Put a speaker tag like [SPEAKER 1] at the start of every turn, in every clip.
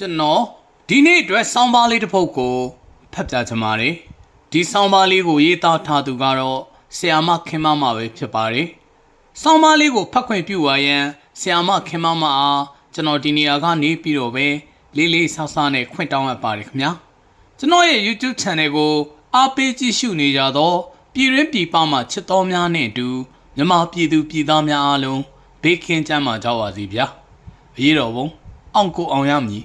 [SPEAKER 1] ကျွန်တော်ဒီနေ့အတွက်ဆောင်းပါးလေးတစ်ပုဒ်ကိုဖတ်ပြချင်ပါတယ်ဒီဆောင်းပါးလေးကိုရေးသားထားသူကတော့ဆရာမခင်မမပဲဖြစ်ပါတယ်ဆောင်းပါးလေးကိုဖတ်ခွင့်ပြုပါရန်ဆရာမခင်မမအားကျွန်တော်ဒီနေရာကနေပြီးတော့ပဲလေးလေးဆဆနဲ့ခွင့်တောင်းအပ်ပါတယ်ခင်ဗျာကျွန်တော်ရဲ့ YouTube Channel ကိုအားပေးကြည့်ရှုနေကြတော့ပြည်ရင်းပြည်ပမှချစ်တော်များနဲ့အတူမြန်မာပြည်သူပြည်သားများအားလုံးဘေးကင်းကြမှာကြောက်ပါစီဗျာအရေးတော်ပုံအောင်ကိုအောင်ရမည်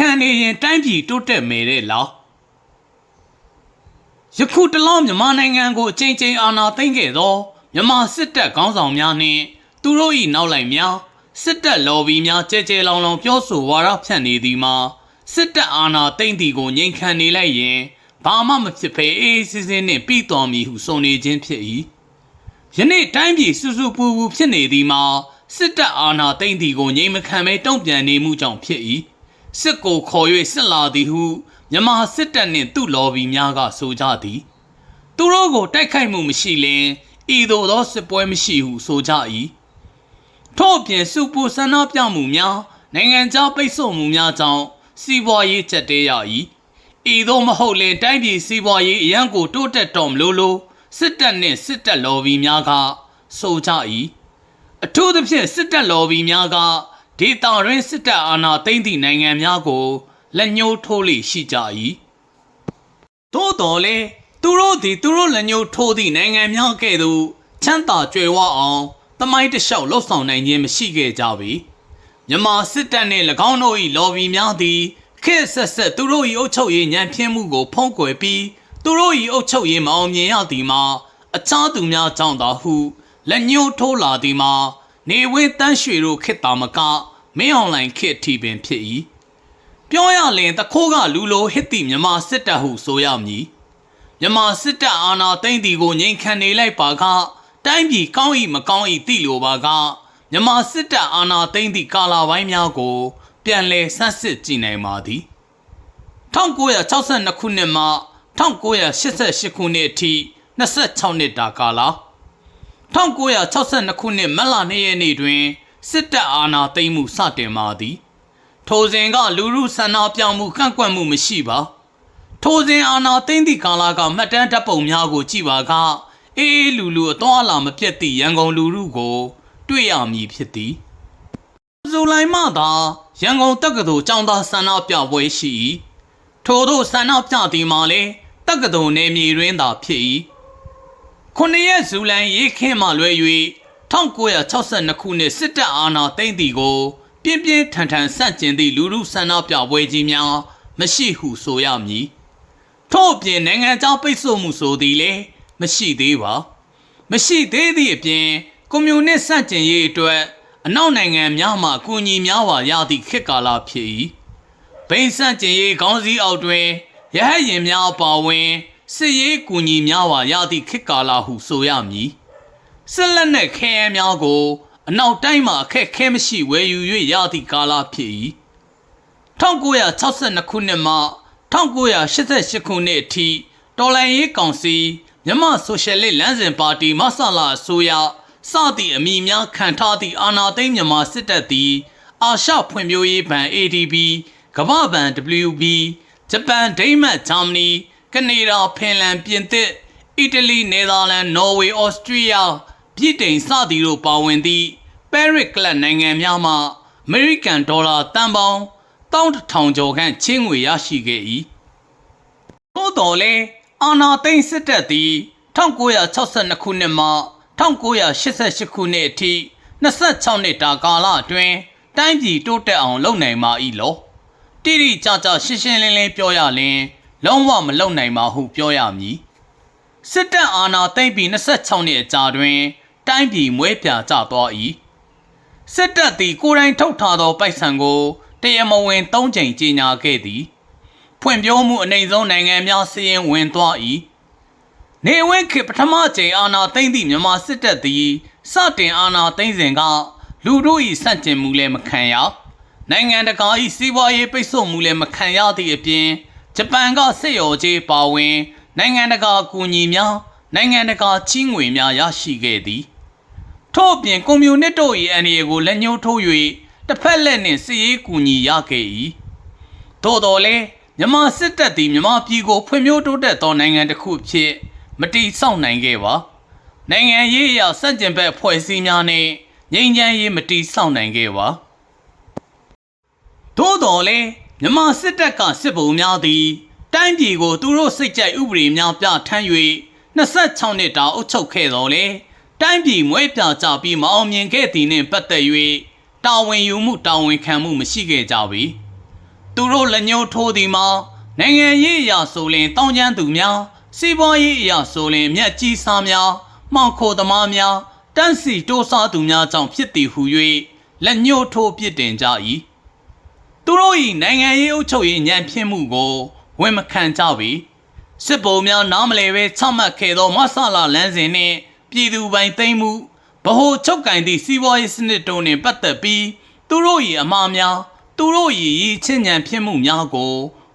[SPEAKER 1] ခံနေရင်တိုင်းပြည်တိုးတက်မယ်တဲ့လားယခုတလောမြန်မာနိုင်ငံကိုအချိန်ချင်းအာဏာသိမ်းခဲ့သောမြန်မာစစ်တပ်ခေါင်းဆောင်များနှင့်သူတို့၏နောက်လိုက်များစစ်တပ်လော်ဘီများကြဲကြဲလောင်လောင်ပြောဆိုဝါဒဖြန့်နေသည်မှာစစ်တပ်အာဏာသိမ်းသည်ကိုငြိမ်ခံနေလိုက်ရင်ဘာမှမဖြစ်ဖဲအေးအေးဆေးဆေးနှင့်ပြီးတော်မည်ဟုဆိုနေခြင်းဖြစ်၏ယနေ့တိုင်းပြည်စုစုပူပူဖြစ်နေသည်မှာစစ်တပ်အာဏာသိမ်းသည်ကိုငြိမ်မခံဘဲတုံ့ပြန်နေမှုကြောင့်ဖြစ်၏ စစ်ကိုခေါ်၍စစ်လာသည်ဟုမြန်မာစစ်တပ်နှင့်သူ့လော်ဘီများကဆိုကြသည် သူတို့ကိုတိုက်ခိုက်မှုမရှိလင်ဤသို့သောစစ်ပွဲမရှိဟုဆိုကြ၏ထို့အပြင်စုပူဆန္ဒပြမှုများနိုင်ငံခြားပိတ်ဆို့မှုများကြောင့်စီးပွားရေးကျက်တဲရ၏ဤသို့မဟုတ်လင်တိုင်းပြည်စီးပွားရေးအရန်ကိုတိုးတက်တော်မလို့လို့စစ်တပ်နှင့်စစ်တပ်လော်ဘီများကဆိုကြ၏အထူးသဖြင့်စစ်တပ်လော်ဘီများက ဒေတာရင်းစစ်တပ်အာဏာသိမ်းသည့်နိုင်ငံများကိုလက်ညှိုးထိုးလေရှိကြ၏သို့တော်လည်းသူတို့သည်သူတို့လက်ညှိုးထိုးသည့်နိုင်ငံများကဲ့သို့ချမ်းသာကြွယ်ဝအောင်တမိုင်းတစ်လျှောက်လှုပ်ဆောင်နိုင်ခြင်းမရှိခဲ့ကြပေမြန်မာစစ်တပ်နှင့်၎င်းတို့၏လော်ဘီများသည်ခေတ်ဆက်ဆက်သူတို့၏အုပ်ချုပ်ရေးညံ့ဖျင်းမှုကို ဖုံးကွယ်ပြီးသူတို့၏အုပ်ချုပ်ရေးမအောင်မြင်ရသည်မှာအခြားသူများကြောင့်သာဟုလက်ညှိုးထိုးလာသည်မှာနေဝင်းတန်းရွှေတို့ခေတ်တာမက မင်းအွန်လိုင်းခေတ်အထိပင်ဖြစ်၏ပြောရလင်တခိုးကလူလိုဟစ်သည့်မြန်မာစစ်တပ်ဟုဆိုရမည်မြန်မာစစ်တပ်အာဏာသိမ်းသည်ကိုငြိမ်ခံနေလိုက်ပါကတိုင်းပြည်ကောင်း၏မကောင်း၏သိလိုပါကမြန်မာစစ်တပ်အာဏာသိမ်းသည့်ကာလပိုင်းများကို ပြန်လည်ဆန်းစစ်ကြည့်နိုင်ပါသည်1962ခုနှစ်မှ1988ခုနှစ်အထိ26နှစ်တာကာလ1962ခုနှစ်မတ်လ2ရက်နေ့တွင် စစ်တပ်အာဏာသိမ်းမှုစတင်ပါသည် ထိုစဉ်ကလူမှုဆန္ဒပြမှုကန့်ကွက်မှုမရှိပါ ထိုစဉ်အာနာသိမ့်သည့်ကာလကမှတ်တမ်းတပ်ပုံများကိုကြည့်ပါကအေးအေးလူလူအသွားအလာမပြတ်သည့်ရန်ကုန်လူထုကို တွေ့ရမည်ဖြစ်သည်ဇူလိုင်မှသာရန်ကုန်တက္ကသိုလ်ကျောင်းသားဆန္ဒပြပွဲရှိ၏ထိုတို့ဆန္ဒပြသည်မှာလည်းတက္ကသိုလ်နယ်မြေတွင်သာဖြစ်၏ခုနှစ်ရက်ဇူလိုင်ရေးခင်းမှလွဲ၍ 1962ခုနှစ်စစ်တပ်အာဏာသိမ်းသည်ကိုပြင်းပြင်းထန်ထန်ဆန့်ကျင်သည့်လူထုဆန္ဒပြပွဲကြီးများမရှိဟုဆိုရမည်ထို့အပြင်နိုင်ငံခြားပိတ်ဆို့မှုဆိုသည်လည်းမရှိသေးပါ မရှိသေးသည့်အပြင်ကွန်မြူနစ်စန့်ကျင်ရေးအတွက်အနောက်နိုင်ငံများမှအကူအညီများစွာရသည့်ခေတ်ကာလဖြစ်၏ဘိန်းစန့်ကျင်ရေးခေါင်းစည်းအောက်တွင်ရဟတ်ရင်များအပါအဝင်စစ်ရေးကူညီများစွာရသည့်ခေတ်ကာလဟုဆိုရမည် စစ်လက်နက်ခဲယမ်းများကိုအနောက်တိုင်းမှအခက်ခဲမရှိဝယ်ယူ၍ရသည့်ကာလဖြစ်၏1962ခုနှစ်မှ1988ခုနှစ်အထိတော်လှန်ရေးကောင်စီမြန်မာဆိုရှယ်လစ်လမ်းစဉ်ပါတီမဆလာအစိုးရစသည့်အမည်များခံထားသည့်အာဏာသိမ်းမြန်မာစစ်တပ်သည်အာရှဖွံ့ဖြိုးရေးဘဏ် ADB ကမ္ဘာ့ဘဏ် WB ဂျပန်ဒိန်းမတ်ဂျာမနီကနေဒါဖင်လန်ပြင်သစ်အီတလီနယ်သာလန်နော်ဝေဩစတြီးယား ပြည်တိန်စသည်တို့ပါဝင်သည့်ပဲရစ်ကလပ်နိုင်ငံများမှအမေရိကန်ဒေါ်လာတန်ပေါင်း1100ကျော်ခန့်ချင်းငွေရရှိခဲ့၏သို့တော်လည်းအာနာသိန်းစစ်တပ်သည်1962ခုနှစ်မှ1988ခုနှစ်အထိ26နှစ်တာကာလအတွင်းတိုင်းပြည်တိုးတက်အောင်လုပ်နိုင်မှာ၏လောတိတိကျကျရှင်းရှင်းလင်းလင်းပြောရလင်လုံးဝမလုပ်နိုင်ပါဟုပြောရမည်စစ်တပ်အာဏာသိမ်းပြီး26နှစ်အကြာတွင် တိုင်းပြည်မွဲပြာကျသွား၏စစ်တပ်သည်ကိုယ်တိုင်ထုတ်ထားသောပိုက်ဆံကိုတရားမဝင်၃ချိန်ကြေညာခဲ့သည်ဖွံ့ဖြိုးမှုအနိုင်ဆုံးနိုင်ငံများစီးရင်ဝင်သွား၏နေဝင်းခေတ်ပထမချိန်အာဏာသိမ်းသည့်မြန်မာစစ်တပ်သည်စတင်အာဏာသိမ်းစဉ်ကလူတို့၏စန့်ကျင်မှုလည်းမခံရနိုင်ငံတကာ၏စီးပွားရေးပိတ်ဆို့မှုလည်းမခံရသည့်အပြင်ဂျပန်ကစစ်ရော်ကြီးပါဝင် နိုင်ငံတကာအကူအညီများနိုင်ငံတကာချီးငွေများရရှိခဲ့သည် ထို့အပြင်ကွန်မြူနစ်တို့၏အန္တရာယ်ကိုလက်ညှိုးထိုး၍တစ်ဖက်လက်နှင့်စစ်ရေးကူညီရခဲ့၏သို့တော်လည်းမြန်မာစစ်တပ်သည်မြန်မာပြည်ကိုဖွံ့ဖြိုးတိုးတက်သောနိုင်ငံတစ်ခုအဖြစ်မတည်ဆောက်နိုင်ခဲ့ပါနိုင်ငံရေးအရစန့်ကျင်ဘက်ဖွဲ့စည်းများနှင့်ငြိမ်းချမ်းရေးမတည်ဆောက်နိုင်ခဲ့ပါသို့တော်လည်းမြန်မာစစ်တပ်ကစစ်ဗိုလ်များသည်တိုင်းပြည်ကိုသူတို့စိတ်ကြိုက်ဥပဒေများပြဋ္ဌာန်း၍26နှစ်တာအုပ်ချုပ်ခဲ့တော်လဲ တိုင်းပြည်မွဲပြကြပြီးမအောင်မြင်ခဲ့သည်နှင့်ပတ်သက်၍တာဝန်ယူမှုတာဝန်ခံမှုမရှိခဲ့ကြပေသူတို့လက်ညှိုးထိုးသည်မှာနိုင်ငံရေးအရာဆိုလင်တောင်းကျမ်းသူများစီးပွားရေးအရာဆိုလင်မြက်ကြီးစားများမှောင်ခိုသမားများတန်းစီတိုးစားသူများကြောင့်ဖြစ်သည်ဟု၍လက်ညှိုးထိုးပြစ်တင်ကြ၏သူတို့၏နိုင်ငံရေးအုပ်ချုပ်ရေးညံ့ဖျင်းမှုကိုဝန်မခံကြပေစစ်ဗိုလ်များနားမလဲပဲချမှတ်ခဲ့သောမဆလာလမ်းစဉ်နှင့် ပြည်သူပိုင်သိမ်းမှုဗဟိုချုပ်ကင်သည့်စီးပွားရေးစနစ်တို့နှင့်ပတ်သက်ပြီးသူတို့၏အမှားများသူတို့၏ရည်ချင်းညံဖြစ်မှုများကို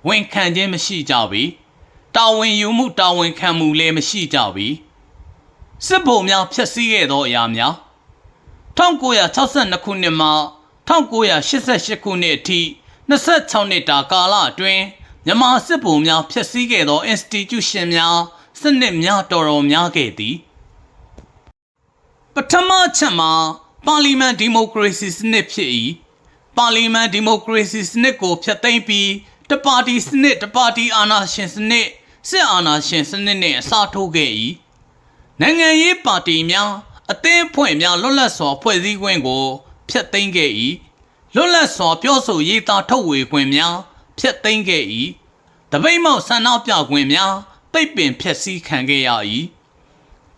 [SPEAKER 1] ဝန်ခံခြင်းမရှိကြပေတာဝန်ယူမှုတာဝန်ခံမှုလည်းမရှိကြပေစစ်ဗိုလ်များဖျက်ဆီးခဲ့သောအရာများ1962ခုနှစ်မှ1988ခုနှစ်အထိ26နှစ်တာကာလအတွင်းမြန်မာစစ်ဗိုလ်များဖျက်ဆီးခဲ့သော institution များစနစ်များတော်တော်များခဲ့သည် ပထမချက်မှာပါလီမန်ဒီမိုကရေစီစနစ်ဖြစ်၏ပါလီမန်ဒီမိုကရေစီစနစ်ကိုဖျက်သိမ်းပြီးတပါတီစနစ်တပါတီအာဏာရှင်စနစ်စစ်အာဏာရှင်စနစ်နှင့်အစားထိုးခဲ့၏နိုင်ငံရေးပါတီများအသင်းအဖွဲ့များလွတ်လပ်စွာဖွဲ့စည်းခွင့်ကိုဖျက်သိမ်းခဲ့၏လွတ်လပ်စွာပြောဆိုရေးသားထုတ်ဝေခွင့်များဖျက်သိမ်းခဲ့၏တပိတ်မောက်ဆန္ဒပြခွင့်များပိတ်ပင်ဖျက်ဆီးခံခဲ့ရ၏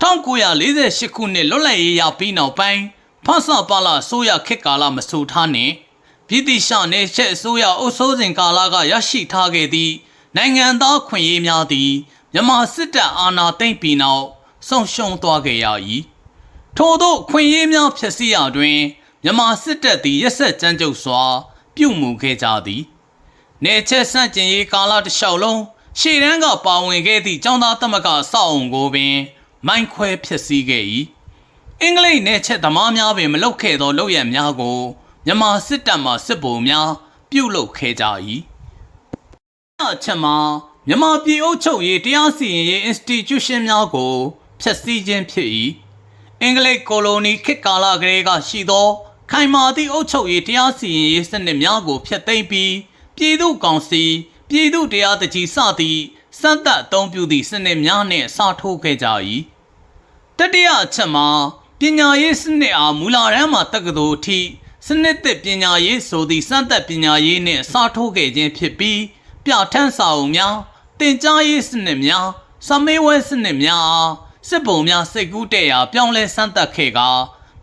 [SPEAKER 1] 1948ခုနှစ်လွတ်လပ်ရေးရပြီးနောက်ပိုင်းဖဆပါလာဆိုရခေတ်ကာလမဆိုထားနှင့်ပြည်တိရှနယ်ချက်အစိုးရအုပ်စိုးစဉ်ကာလကရရှိထားခဲ့သည့်နိုင်ငံသားခွင့်ရေးများသည်မြန်မာစစ်တပ်အာဏာသိမ်းပြီးနောက်ဆုံးရှုံးသွားခဲ့ရ၏ထို့သောခွင့်ရေးများဖျက်ဆီးရာတွင်မြန်မာစစ်တပ်သည်ရက်ဆက်ကြမ်းကြုတ်စွာ ပြုမှုခဲ့ကြသည်နေချက်ဆန့်ကျင်ရေးကာလတစ်လျှောက်လုံးရှေ့တန်းကပါဝင်ခဲ့သည့်ចောင်းသားသမဂ္ဂစောက်အောင်ကိုပင် မိုင်းခွဲဖျက်ဆီးခဲ့၏အင်္ဂလိပ်နယ်ချက်သမားများပင်မလုပ်ခဲ့သောလုပ်ရများကိုမြန်မာစစ်တပ်မှစစ်ဗိုလ်များပြုတ်လုခဲ့ကြ၏အချက်မှာမြန်မာပြည်အုပ်ချုပ်ရေးတရားစီရင်ရေး institution များကိုဖျက်ဆီးခြင်းဖြစ်၏အင်္ဂလိပ်ကိုလိုနီခေတ်ကာလကလေးကရှိသောခိုင်မာသည့်အုပ်ချုပ်ရေးတရားစီရင်ရေးစနစ်များကိုဖျက်သိမ်းပြီးပြည်သူ့ကောင်စီပြည်သူ့တရားတကြီးစသည့် စံသက်အသုံးပြုသည့်စနစ်များနှင့်စာထိုးခဲ့ကြ၏တတိယအချက်မှာပညာရေးစနစ်အားမူလာတန်းမှာတက္ကသိုလ်အထိစနစ်သစ်ပညာရေးဆိုသည့်စံသက်ပညာရေးနှင့်စာထိုးခဲ့ခြင်းဖြစ်ပြီးပြဋ္ဌာန်းစာအုပ်များတင်ကြားရေးစနစ်များစမေးဝဲစနစ်များအားစစ်ပုံများစိတ်ကူးတဲ့ရာပြောင်းလဲစမ်းသပ်ခဲ့က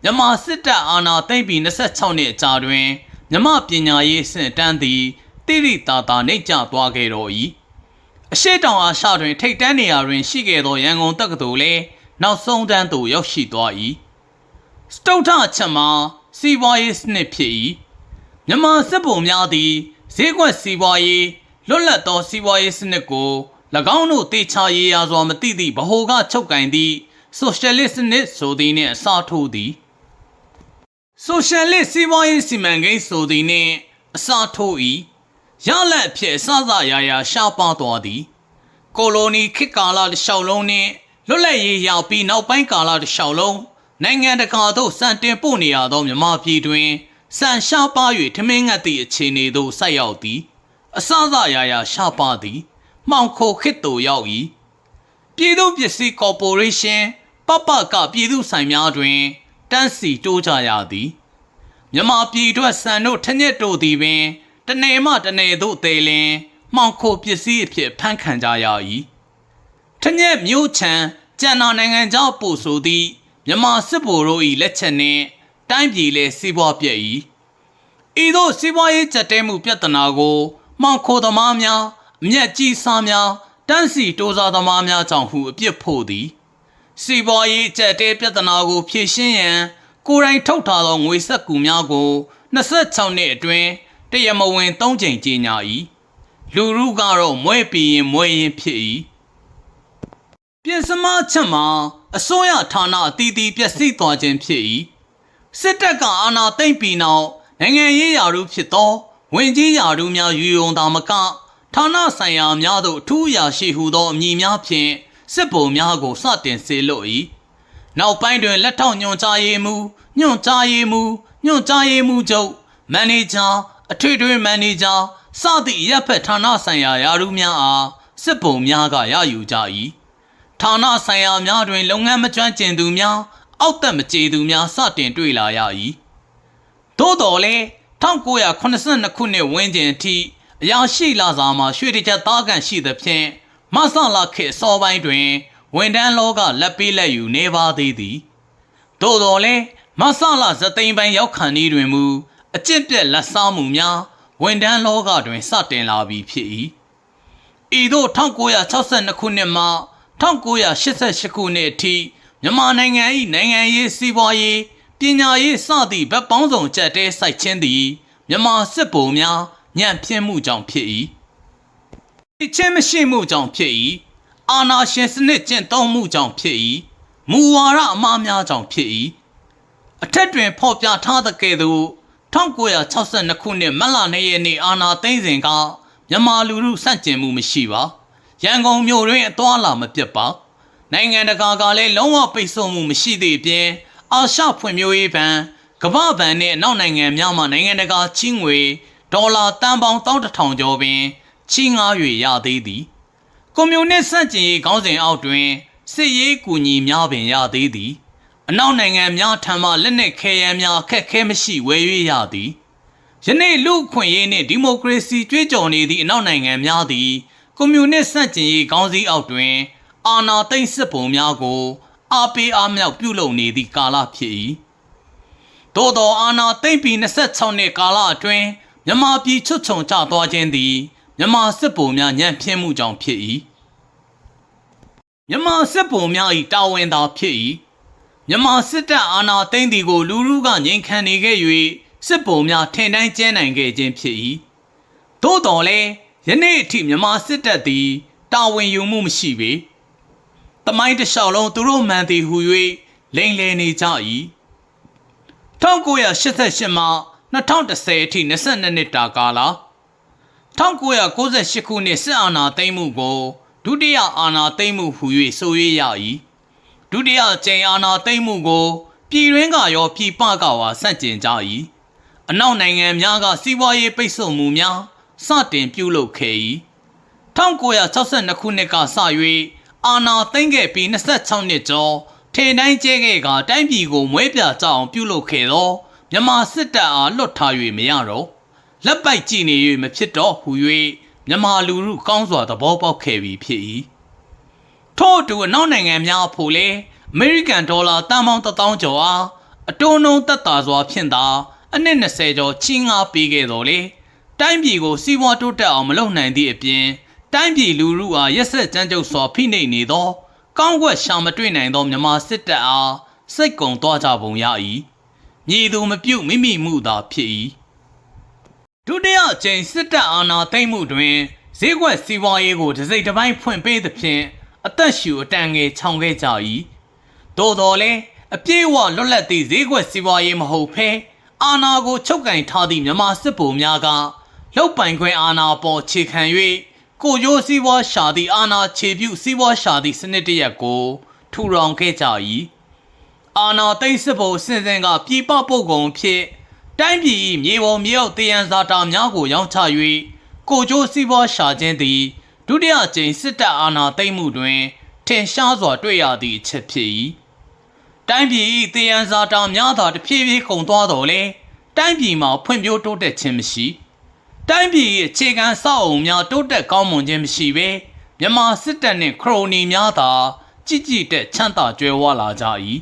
[SPEAKER 1] မြန်မာစစ်တပ်အာဏာသိမ်းပြီး26နှစ်အကြာတွင်မြမပညာရေးစနစ်တန်းသည်တိရိတာတာနှိမ့်ကျသွားခဲ့တော်၏ အရှိတောင်အာရှတွင် ထိတ်တန်းနေရာတွင်ရှိခဲ့သောရန်ကုန်တက္ကသိုလ်လည်းနောက်ဆုံးတန်းသို့ရောက်ရှိသွား၏စတုထအချက်မှာစီးပွားရေးစနစ်ဖြစ်၏မြန်မာစစ်ဗိုလ်များသည်ဈေးကွက်စီးပွားရေးလွတ်လပ်သောစီးပွားရေးစနစ်ကို၎င်းတို့တေချာရေးရာစွာမသိသည့်ဗဟိုကချုပ်ကင်သည့်ဆိုရှယ်လစ်စနစ်ဆိုသည်နှင့်အစားထိုးသည်ဆိုရှယ်လစ်စီးပွားရေးစီမံကိန်းဆိုသည်နှင့်အစားထိုး၏ ရလက်အဖြစ်အစစရာရာရှားပါသွားသည်ကိုလိုနီခေတ်ကာလတစ်လျှောက်လုံးနှင့်လွတ်လပ်ရေးရောက်ပြီးနောက်ပိုင်းကာလတစ်လျှောက်လုံးနိုင်ငံတကာသို့စံတင်ပို့နေရသောမြန်မာပြည်တွင်စံရှားပါ၍ထမင်းငတ်သည့်အခြေအနေသို့ဆိုက်ရောက်သည်အစစရာရာရှားပါသည်မှောင်ခိုခေတ်သို့ရောက်၏ပြည်သူ့ပစ္စည်းကော်ပိုရေးရှင်းပပကပြည်သူဆိုင်များတွင်တန်းစီတိုးကြရသည်မြန်မာပြည်အတွက်စံတို့ထညက်တို့သည်ပင် တနေမှတနေသို့သေးလင်မှောင်ခိုပစ္စည်းအဖြစ်ဖန်ခံကြရ၏ထညက်မျိုးချံကျန်တော်နိုင်ငံကြောင့်ပို့ဆိုသည့်မြန်မာစစ်ဗိုလ်တို့၏လက်ချက်နှင့်တိုင်းပြည်လဲစီးပွားပြည့်၏ဤသို့စီးပွားရေးကြက်တဲမှုပြဿနာကိုမှောင်ခိုသမားများအအမျက်ကြီးစားများတန်းစီတိုးစားသမားများကြောင့်ဟုအပြစ်ဖို့သည်စီပွားရေးအကျက်တဲပြဿနာကိုဖြေရှင်းရန်ကိုယ်တိုင်ထုတ်ထားသောငွေဆက်ကူများကို26နှစ်အတွင်း တရမဝင်3ကြိမ်ကြီးညာ၏လူရုကတော့မွဲပြီးရင်မွဲရင်ဖြစ်၏ပြင်စမချက်မှာအစိုးရဌာနအသီးသီးပျက်စီးသွားခြင်းဖြစ်၏စစ်တပ်ကအာဏာသိမ်းပြီးနောက်နိုင်ငံရေးရာထူးဖြစ်သောဝင်ကြီးရာထူးများယူယုံသာမကဌာနဆိုင်ရာများသို့အထူးအရာရှိဟုသောအမည်များဖြင့်စစ်ဗိုလ်များကိုစတင်စေလွှတ်၏နောက်ပိုင်းတွင်လက်ထောက်ညွှန်ကြားရေးမှူးညွှန်ကြားရေးမှူးညွှန်ကြားရေးမှူးချုပ်မန်နေဂျာ အထွေထွေမန်နေဂျာစသည့်ရပ်ဖက်ဌာနဆိုင်ရာရာထူးများအားစစ်ဗိုလ်များကရယူကြ၏ဌာနဆိုင်ရာများတွင် လုပ်ငန်းမကျွမ်းကျင်သူများ အောက်သက်မကျေသူများစတင်တွေ့လာရ၏သို့တော်လည်း1982ခုနှစ်ဝန်းကျင်အထိအရာရှိလာစာမှာရွှေတကြသားကန်ရှိသဖြင့်မဆလာခေစောပိုင်းတွင် ဝန်တန်းလောကလက်ပေးလက်ယူနေပါသေးသည်သို့တော်လည်းမဆလာဇသိမ်းပိုင်းရောက်ခံဤတွင်မူ အကျင့်ပြက်လက်စားမှုများဝန်တန်းလောကတွင်စတင်လာပြီဖြစ်၏ဤသို့1962ခုနှစ်မှ1988ခုနှစ်အထိမြန်မာနိုင်ငံ၏နိုင်ငံရေးစီးပွားရေးပညာရေးစသည့်ဗတ်ပေါင်းစုံကြက်တဲစိုက်ခြင်းသည်မြန်မာစစ်ဗိုလ်များညံ့ဖျင်းမှုကြောင့်ဖြစ်၏အချင်းမရှိမှုကြောင့်ဖြစ်၏အာနာရှင်စနစ်ကျင့်သုံးမှုကြောင့်ဖြစ်၏မူဝါဒအမှားများကြောင့်ဖြစ်၏အထက်တွင်ဖော်ပြထားသကဲ့သို့ 1962ခုနှစ်မတ်လ2ရက်နေ့အာနာသိမ်းစဉ်ကမြန်မာလူထုစန့်ကျင်မှုမရှိပါရန်ကုန်မြို့တွင်အသွားလာမပြတ်ပါနိုင်ငံတကာကလည်းလုံးဝပိတ်ဆို့မှုမရှိသည့်အပြင်အာရှဖွံ့ဖြိုးရေးဘဏ်ကမ္ဘာဘဏ်နှင့်အနောက်နိုင်ငံများမှနိုင်ငံတကာချင်းငွေဒေါ်လာတန်ပေါင်း11000ကျော်ပင်ချီးငား၍ရသေးသည်ကွန်မြူနစ်စန့်ကျင်ရေးခေါင်းစဉ်အောက်တွင်စစ်ရေးကူညီများပင်ရသေးသည် အနောက်နိုင်ငံများထံမှလက်နက်ခဲယမ်းများအခက်ခဲမရှိဝယ်၍ရသည်ယနေ့လူအခွင့်အရေးနှင့်ဒီမိုကရေစီကြွေးကြော်နေသည့်အနောက်နိုင်ငံများသည်ကွန်မြူနစ်စန့်ကျင်ရေးခေါင်းစည်းအောက်တွင် အာဏာသိမ်းစစ်ပုံများကိုအားပေးအားမြောက်ပြုလုပ်နေသည့်ကာလဖြစ်၏သို့သောအာဏာသိမ်းပြီး26နှစ်ကာလအတွင်းမြန်မာပြည်ချွတ်ချုံကျသွားခြင်းသည်မြန်မာစစ်ဗိုလ်များညံ့ဖျင်းမှုကြောင့်ဖြစ်၏မြန်မာစစ်ဗိုလ်များ၏တာဝန်သာဖြစ်၏ မြန်မာစစ်တပ်အာဏာသိမ်းသည်ကို လူလူကငြိမ်ခံနေခဲ့၍စစ်ဗိုလ်များထင်တိုင်းကျဲနိုင်ခဲ့ခြင်းဖြစ်၏သို့တော်လည်းယနေ့အထိမြန်မာစစ်တပ်သည်တာဝန်ယူမှုမရှိပေတမိုင်းတစ်လျှောက်လုံးသူတို့မှန်သည်ဟု၍လိန်လည်နေကြ၏1988မှ2010အထိ22နှစ်တာကာလ1998ခုနှစ်စစ်အာဏာသိမ်းမှုကိုဒုတိယအာဏာသိမ်းမှုဟု၍ဆိုရရ၏ ဒုတိယကြိမ်အာဏာသိမ်းမှုကိုပြည်တွင်းကရောပြည်ပကပါဆန့်ကျင်ကြ၏အနောက်နိုင်ငံများကစီးပွားရေးပိတ်ဆို့မှုများစတင်ပြုလုပ်ခဲ့၏1962ခုနှစ်ကစ၍အာဏာသိမ်းခဲ့ပြီး26နှစ်ကျော်ထေတိုင်းကျဲခဲ့ကတိုင်းပြည်ကိုမွဲပြကြအောင်ပြုလုပ်ခဲ့သောမြန်မာစစ်တပ်အားလွတ်ထား၍မရတော့လက်ပိုက်ကြည့်နေ၍မဖြစ်တော့ဟူ၍မြန်မာလူမှုကောင်းစွာသဘောပေါက်ခဲ့ပြီဖြစ်၏ ထို့အတူအနောက်နိုင်ငံများအဖို့လည်းအမေရိကန်ဒေါ်လာတန်ပေါင်း1000ကျော်အားအတုံးနှုံသက်သာစွာဖြင့်သာအနှစ်20ကျော်ချင်းငါပေးခဲ့တော်လေတိုင်းပြည်ကိုစီးပွားတိုးတက်အောင်မလုပ်နိုင်သည့်အပြင်တိုင်းပြည်လူမှုအားရက်ဆက်ကြမ်းကြုတ်စွာဖိနှိပ်နေသောကောင်းကွက်ရှာမတွေ့နိုင်သောမြန်မာစစ်တပ်အားစိတ်ကုံသွားကြပုံရ၏မြည်သူမပြုတ်မိမိမှုသာဖြစ်၏ဒုတိယအကြိမ်စစ်တပ်အာဏာသိမ်းမှုတွင်ဈေးကွက်စီးပွားရေးကိုတစိမ့်တစ်ပိုင်းဖွင့်ပေးသဖြင့် အသက်ရှူအတန်ငယ်ခြောင်ခဲ့ကြ၏သို့တော်လည်းအပြည့်အဝလွတ်လပ်သည့်ဈေးကွက်စီးပွားရေးမဟုတ်ဘဲအာဏာကိုချုပ်ကင်ထားသည့်မြန်မာစစ်ဗိုလ်များကလောက်ပိုင်ခွင့်အာဏာပေါ်ခြေခံ၍ကိုရိုးစည်းဝါးရှာသည့်အာဏာခြေပြုစည်းဝါးရှာသည့်စနစ်တရက်ကို ထူထောင်ခဲ့ကြ၏အာဏာသိမ်းစစ်ဗိုလ်စင်စင်ကပြည်ပပုတ်ကုံဖြစ်တိုင်းပြည်၏မြေပေါ်မြေအောက်တည်ရန်စာတာများကိုရောင်းချ၍ကိုကျိုးစည်းဝါးရှာခြင်းသည် ဒုတိယကြိမ်စစ်တပ်အာဏာသိမ်းမှုတွင် ထင်ရှားစွာတွေ့ရသည့်အချက်ဖြစ်၏တိုင်းပြည်၏တည်ရန်စာတာများသာတဖြည်းဖြည်းကုန်သွားတော်လဲတိုင်းပြည်မှာဖွံ့ဖြိုးတိုးတက်ခြင်းမရှိ။တိုင်းပြည်ရဲ့အခြေခံစောက်အုံများတိုးတက်ကောင်းမွန်ခြင်းမရှိဘဲမြန်မာစစ်တပ်နှင့်ခရိုနီများသာကြည်ကြည်တက်ချမ်းသာကြွယ်ဝလာကြ၏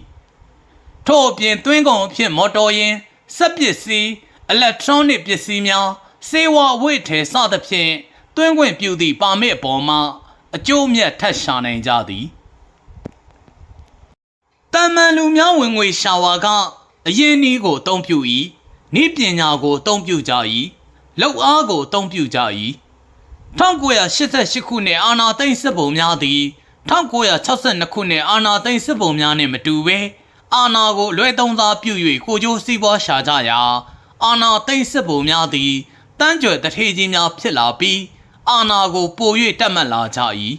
[SPEAKER 1] ထို့အပြင်သွင်းကုန်အဖြစ်မော်တော်ယာဉ်စက်ပစ္စည်းအီလက်ထရောနစ်ပစ္စည်းများစေဝါဝိထဲစသဖြင့် သွင်းခွင့်ပြုသည့်ပါမစ်အပေါ်မှာအကျိုးအမြတ်ထပ်ရှာနိုင်ကြသည်တမန်လူများဝင်ငွေရှာဝါကအရင်နည်းကိုအသုံးပြု၏ဤပညာကိုအသုံးပြုကြ၏လောက်အားကိုအသုံးပြုကြ၏1988ခုနှစ်အာနာသိန်းစစ်ဗုံများသည်1962ခုနှစ်အာနာသိန်းစစ်ဗုံများနှင့်မတူဘဲအာနာကိုလွဲသုံးစားပြု၍ကိုကျိုးစီးပွားရှာကြရာ အာနာသိန်းစစ်ဗုံများသည်တန်းကြွယ်တထေးကြီးများဖြစ်လာပြီး အာနာကိုပို၍တက်မှတ်လာကြ၏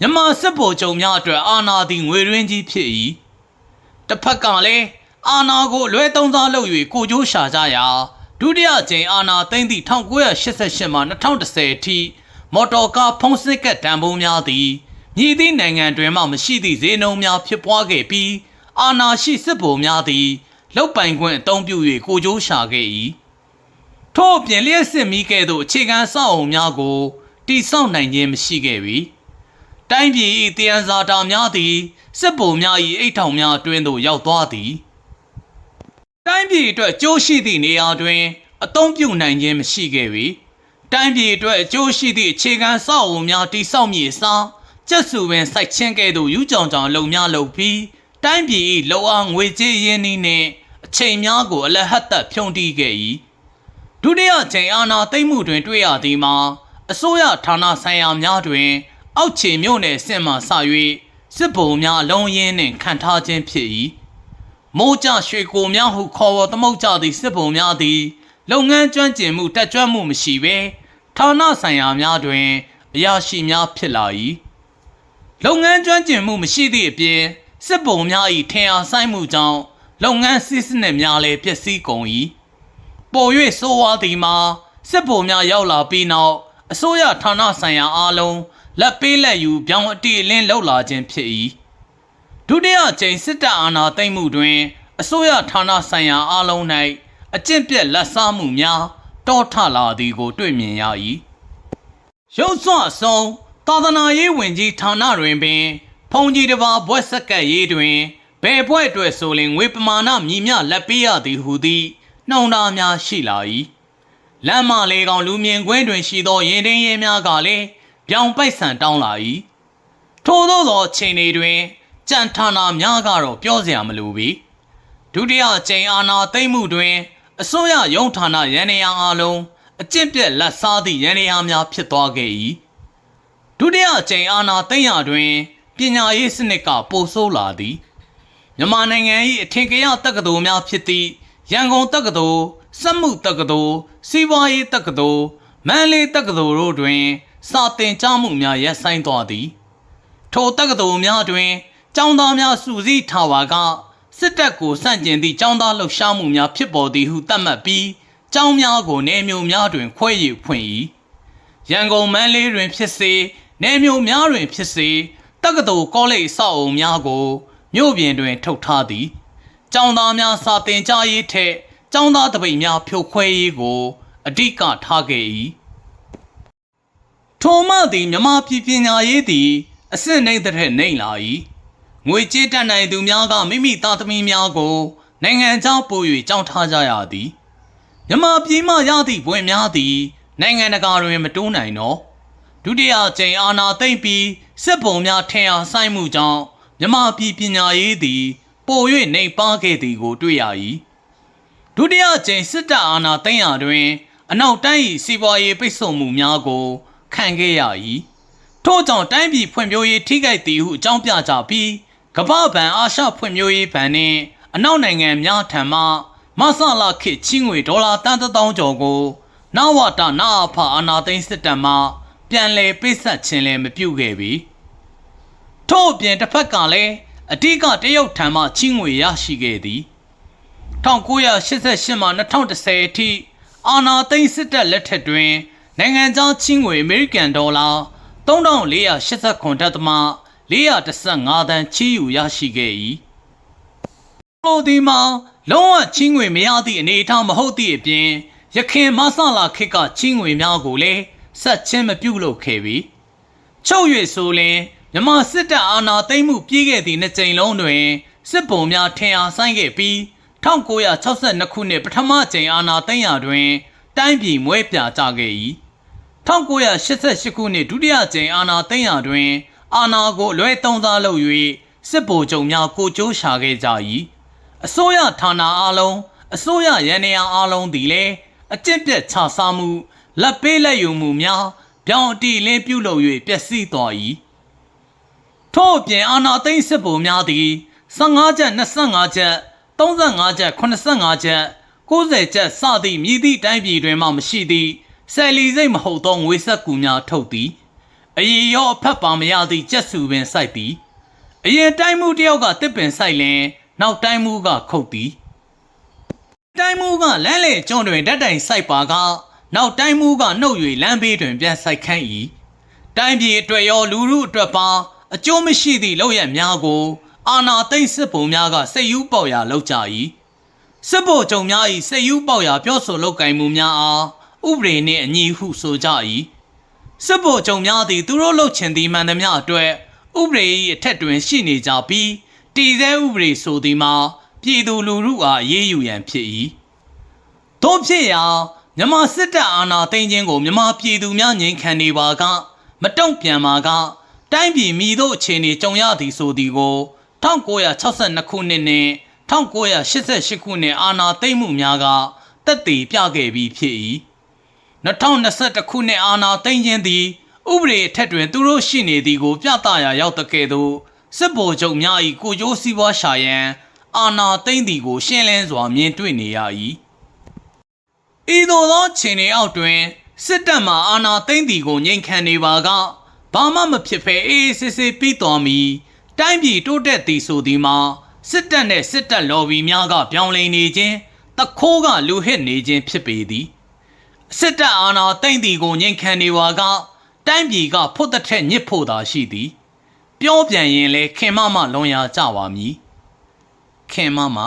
[SPEAKER 1] မြမစစ်ဗိုလ်ချုပ်များအတွက်အာနာသည်ငွေရင်းကြီးဖြစ်၏တစ်ဖက်ကလည်းအာနာကိုလွဲသုံးစားလုပ်၍ကိုကျိုးရှာကြရာဒုတိယကြိမ်အာနာသိန်းသည့်1988မှ2010အထိမော်တော်ကားဖုံးစစ်ကတ်တံပိုးများသည်မြည်သည့်နိုင်ငံတွင်မှမရှိသည့်ဈေးနှုန်းများဖြစ်ပွားခဲ့ပြီးအာနာရှိစစ်ဗိုလ်များသည်လောက်ပိုင်ခွင့်အသုံးပြု၍ကိုကျိုးရှာခဲ့၏ ထို့အပြင်လျှက်စစ်မီးကဲ့သို့အခြေခံစောက်အုံများကိုတိစောက်နိုင်ခြင်းမရှိခဲ့ပြီတိုင်းပြည်၏တယံဇာတာများသည်စစ်ဗိုလ်များ၏အိတ်ထောင်များအတွင်းသို့ရောက်သွားသည်တိုင်းပြည်အတွက်အကျိုးရှိသည့်နေရာတွင်အသုံးပြုနိုင်ခြင်းမရှိခဲ့ပေ။တိုင်းပြည်အတွက်အကျိုးရှိသည့်အခြေခံစောက်အုံများတိစောက်မြေစားကျက်စုပင်စိုက်ချင်းကဲ့သို့ယူကြောင်ကြောင်လုံများလုပ်ပြီးတိုင်းပြည်၏လောအားငွေကြေးရင်းနှီးနှင့်အချိန်များကိုအလဟတ်သက်ဖြုံတီးခဲ့၏။ ဒုတိယချိန်အာဏာသိမ်းမှုတွင် တွေ့ရသည်မှာအစိုးရဌာနဆိုင်ရာများတွင် အောက်ခြေမြို့နယ်စစ်မှစ၍စစ်ဗုံများအလုံးရင်းနှင့်ခံထားခြင်းဖြစ်၏။မိုးကြရွှေကိုများဟုခေါ်ဝေါ်သမုတ်ကြသည့်စစ်ဗုံများသည်လုပ်ငန်းကျွမ်းကျင်မှုတက်ကြွမှုမရှိဘဲဌာနဆိုင်ရာများတွင်အရာရှိများဖြစ်လာ၏လုပ်ငန်းကျွမ်းကျင်မှုမရှိသည့်အပြင်စစ်ဗုံများ၏ထင်အားဆိုင်မှုကြောင့်လုပ်ငန်းစစ်စနစ်များလည်းပျက်စီးကုန်၏ ပို၍ဆိုးဝါးသည်မှာစစ်ဗုံများရောက်လာပြီးနောက်အစိုးရဌာနဆိုင်ရာအားလုံးလက်ပေးလက်ယူပြောင်းအတီအလင်းလောက်လာခြင်းဖြစ်၏ဒုတိယကြိမ်စစ်တပ်အာဏာသိမ်းမှုတွင် အစိုးရဌာနဆိုင်ရာအားလုံး၌အကျင့်ပြက်လက်စားမှုများတောထလာသည်ကို တွေ့မြင်ရ၏ရုပ်စွအဆုံးသာသနာရေးဝန်ကြီးဌာနတွင်ပင်ဖုန်ကြီးတစ်ပါးဘွဲ့ဆက်ကပ်ရေးတွင်ဘယ်ဘွဲ့အတွက်ဆိုလင်ငွေပမာဏမြည်မြလက်ပေးရသည်ဟုသည် နှောင်တာများရှိလာ၏လမ်းမလေးကောင်လူမြင်ကွင်းတွင်ရှိသောရင်တင်းရဲများကလည်းပြောင်ပိုက်ဆံတောင်းလာ၏ထို့သောသောအချိန်တွေတွင်ကြံဌာနများကတော့ပြောစရာမလိုပေဒုတိယကြိမ်အာဏာသိမ်းမှုတွင် အစိုးရရုံးဌာနရန်နေရန်အားလုံးအကျင့်ပြက်လက်စားသည့်ရန်နေရများဖြစ်သွားခဲ့၏ဒုတိယကြိမ်အာဏာသိမ်းရာတွင်ပညာရေးစနစ်ကပိုဆိုးလာသည်မြန်မာနိုင်ငံ၏အထင်ကရတက္ကသိုလ်များဖြစ်သည့် ရန်ကုန်တက္ကသိုလ်စက်မှုတက္ကသိုလ်စီးပွားရေးတက္ကသိုလ်မန္တလေးတက္ကသိုလ်တို့တွင်စာသင်ကြားမှုများရပ်ဆိုင်းသွားသည် ထိုတက္ကသိုလ်များတွင်ကျောင်းသားများစုစည်းထားပါကစစ်တပ်ကိုစန့်ကျင်သည့်ကျောင်းသားလှုပ်ရှားမှုများဖြစ်ပေါ်သည်ဟုသတ်မှတ်ပြီးကျောင်းများကိုနေမျိုးများတွင် ခွဲရဖွင့်၏ရန်ကုန်မန်းလေးတွင်ဖြစ်စေနေမျိုးများတွင်ဖြစ်စေတက္ကသိုလ်ကောလိပ်အဆောက်အုံများကိုမြို့ပြင်တွင်ထုတ်ထားသည် ကျောင်းသားများစာသင်ကြားရေးထက်ကျောင်းသားတပိတ်များဖြိုခွဲရေးကိုအဓိကထားခဲ့၏ထိုမှသည်မြမပြည်ပညာရေးသည် အဆင့်နှိမ့်တဲ့ထက်နှိမ့်လာ၏ငွေကြေးတတ်နိုင်သူများကမိမိသားသမီးများကို နိုင်ငံခြားပို့၍ကြောင်းထားကြရသည်မြမပြည်မှရသည့်ဘွဲ့များသည် နိုင်ငံတကာတွင်မတိုးနိုင်တော့ဒုတိယကြိမ်အာဏာသိမ်းပြီးစစ်ပုံများထင်အားဆိုင်မှုကြောင့်မြမပြည်ပညာရေးသည် ပို၍နှိမ်ပါခဲ့သည်ကို တွေ့ရ၏ဒုတိယကြိမ်စစ်တပ်အာဏာသိမ်းရာတွင် အနောက်တိုင်း၏စီးပွားရေးပိတ်ဆို့မှုများကို ခံခဲ့ရ၏ထို့ကြောင့်တိုင်းပြည်ဖွံ့ဖြိုးရေးထိခိုက်သည်ဟုအကြောင်းပြကြပြီးကမ္ဘာ့ဘဏ်အာရှဖွံ့ဖြိုးရေးဘဏ်နှင့်အနောက်နိုင်ငံများထံမှမဆလာခေတ်ချင်းငွေဒေါ်လာတန်တောင်းကျော်ကိုနဝတာနာအဖအာနာသိန်းစစ်တပ်မှပြန်လည်ပိတ်ဆက်ခြင်းလည်းမပြုခဲ့ပြီထို့အပြင်တစ်ဖက်ကလည်း အဓိကတရုတ်ထံမှချင်းငွေရရှိခဲ့သည်1988မှ2010အထိအာနာသိန်းစစ်တပ်လက်ထက်တွင်နိုင်ငံခြားချင်းငွေအမေရိကန်ဒေါ်လာ3489ဒသမ415တန်းချီးယူရရှိခဲ့၏ပိုဒီမှာလုံးဝချင်းငွေမရသည့်အနေအထားမဟုတ်သည့်အပြင်ရခင်မဆလာခေတ်ကချင်းငွေများကိုလည်းဆက်ချင်းမပြုတ်လုပ်ခဲ့ပြီချုပ်၍ဆိုလင် မြမစစ်တပ်အာဏာသိမ်းမှုပြီးခဲ့သည့်နှစ်ကြိမ်လုံးတွင်စစ်ပုံများထင်အားဆိုင်ခဲ့ပြီး1962ခုနှစ်ပထမကြိမ်အာဏာသိမ်းရာတွင် တိုင်းပြည်မွဲပြကြခဲ့၏1988ခုနှစ်ဒုတိယကြိမ်အာဏာသိမ်းရာတွင် အာဏာကိုအလွဲသုံးစားလုပ်၍စစ်ဗိုလ်ချုပ်များကိုကျိုးရှာခဲ့ကြ၏အစိုးရဌာနအားလုံးအစိုးရရန်နေရာအားလုံးသည်လည်းအကျင့်ပြတ်ခြစားမှုလက်ပေးလက်ယူမှုများပြောင်းအတီလင်းပြုလုပ်၍ပျက်စီးသွား၏ ထို့အပြင်အာဏာသိမ်းစစ်ဗိုလ်များသည်15ချက်25ချက်35ချက်85ချက်90ချက်စသည့်မြည်သည့်တိုင်းပြည်တွင်မှမရှိသည့်ဆယ်လီစိတ်မဟုတ်သောငွေဆက်ကူများထုတ်သည်အရီရောအဖက်ပါမရသည့်ကြက်စုပင်စိုက်သည်အရင်တိုင်းမှုတစ်ယောက်ကတစ်ပင်စိုက်လင်နောက်တိုင်းမှုကခုတ်သည်တိုင်းမူကလမ်းလေကျွန်းတွင်ဓာတ်တိုင်စိုက်ပါကနောက်တိုင်းမူကနှုတ်၍လမ်းဘေးတွင်ပြန်စိုက်ခန့်၏တိုင်းပြည်အတွက်ရောလူမှုအတွက်ပါ အကျိုးမရှိသည့်လောက်ရများကို အာနာသိမ့်စစ်ဗုံများကစိတ်ယူပေါက်ရာလောက်ကြ၏စစ်ဗိုလ်ချုပ်များ၏စိတ်ယူပေါက်ရာပြောဆိုလုပ်ကင်မှုများအားဥပဒေနှင့်အညီဟုဆိုကြ၏စစ်ဗိုလ်ချုပ်များသည်သူတို့လှုပ်ချင်သည်မှန်သမျှအတွက်ဥပဒေ၏အထက်တွင်ရှိနေကြပြီးတည်ဆဲဥပဒေဆိုသည်မှာပြည်သူလူထုအားအရေးယူရန်ဖြစ်၏တို့ဖြစ်ရာမြန်မာစစ်တပ်အာဏာသိမ်းခြင်းကိုမြန်မာပြည်သူများငြိမ်ခံနေပါကမတုံ့ပြန်ပါက တိုင်းပြည်မိတို့အခြေအနေကြုံရသည်ဆိုသည်ကို1962ခုနှစ်နှင့်1988ခုနှစ်အာဏာသိမ်းမှုများကတက်တည်ပြခဲ့ပြီးဖြစ်၏2021ခုနှစ်အာဏာသိမ်းခြင်းသည်ဥပဒေအထက်တွင်သူတို့ရှိနေသည်ကို ပြသရာရောက်တဲ့ကဲ့သို့စစ်ဗိုလ်ချုပ်များ၏ကိုကြိုးစည်းပွားရှာရန်အာဏာသိမ်းသည်ကို ရှင်းလင်းစွာမြင်တွေ့နေရ၏ဤသို့သောခြေနေအောက်တွင်စစ်တပ်မှအာဏာသိမ်းသည်ကိုငြိမ်ခံနေပါက ဘာမှမဖြစ်ဖဲအေးအေးဆေးဆေးပြီးတော်မီတိုင်းပြည်တိုးတက်သည်ဆိုသည်မှာစစ်တပ်နှင့်စစ်တပ်လော်ဘီများကပြောင်းလဲနေခြင်းတခိုးကလူဟစ်နေခြင်းဖြစ်ပေသည်စစ်တပ်အာဏာသိမ်းသည်ကိုငြိမ်ခံနေပါကတိုင်းပြည်ကဖွတ်တဲ့ထက်ညစ်ဖို့သာရှိသည် ပြောပြန်ရင်လဲခင်မမလွန်ရာကြပါမည်ခင်မမ